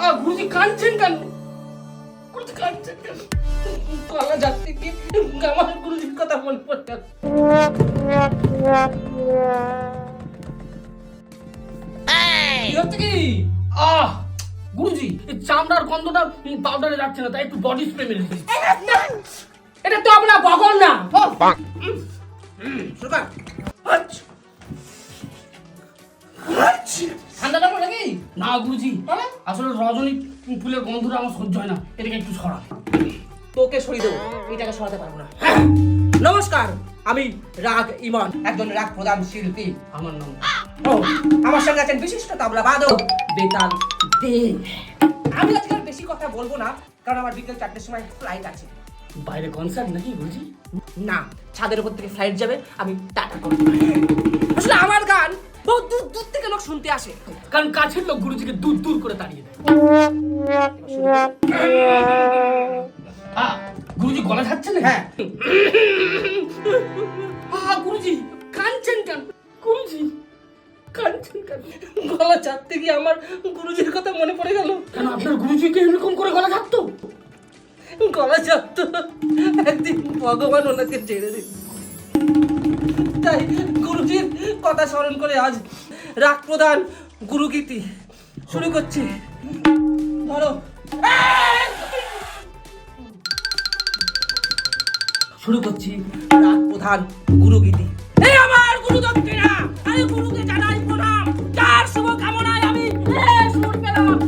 আ গুরুজি কাঁদছেন কেন? গুরুজি কাঁদছেন কেন? কি? আমার গুরুজির কথা মনে পড়ে কি? আহ গুরুজি এই চামড়ার গন্ধটা পাউডারে যাচ্ছে না তাই একটু বডি স্প্রে এটা তো আপনার বগল না। শুরু কর আচ্ছা। না গুরুজি আসলে রজনী ফুলের গন্ধটা আমার সহ্য হয় না। এটাকে একটু সরা। তোকে সরিয়ে দেবো। এটাকে সরাতে পারব না। নমস্কার আমি রাগ ইমন একজন রাগ প্রধান শিল্পী। আমার নাম ও আমার সঙ্গে আছেন বিশিষ্ট তাবলা বাদক বেতাল দে। আমি আজকে আর বেশি কথা বলব না কারণ আমার বিকেল চারটের সময় ফ্লাইট আছে। বাইরে কনসার্ট নাকি বুঝি না ছাদের উপর থেকে ফ্লাইট যাবে আমি টাটা করব। আসলে আমার গান বহু দূর দূর থেকে লোক শুনতে আসে। কারণ কাছের লোক গুরুজিকে দূর দূর করে তাড়িয়ে দেয়। আহ, গুরুজি গলা ছাড়ছে না হ্যাঁ। আহ, গুরুজি কাঁদছেন কেন? গুরুজি কাঁদছেন কেন? গলা ছাড়তে গিয়ে আমার গুরুজির কথা মনে পড়ে গেল। কেন আপনার গুরুজিকে এরকম করে গলা ছাড়তো গলা চাপতো একদিন ভগবান ওনাকে ছেড়ে দিন। তাই গুরুজির কথা স্মরণ করে আজ রাগ প্রধান গুরুগীতি শুরু করছি। ধরো। শুরু করছি রাগ প্রধান গুরুগীতি। এই আমার গুরু দক্ষিণা আরে গুরুকে জানাই প্রণাম। যার শুভ কামনায় আমি সুর পেলাম।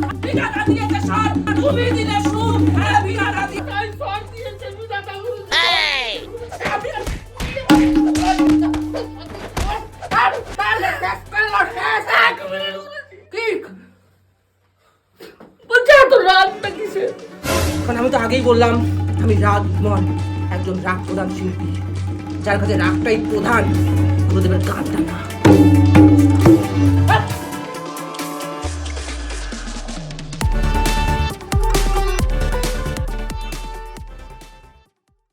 দিয়েছে স্বর, তুমি দিলে সুর। কারণ আমি তো আগেই বললাম, আমি রাগ মন একজন রাগ প্রধান শিল্পী। যার কাছে রাগটাই প্রধান, গুরুদেবের গানটা না।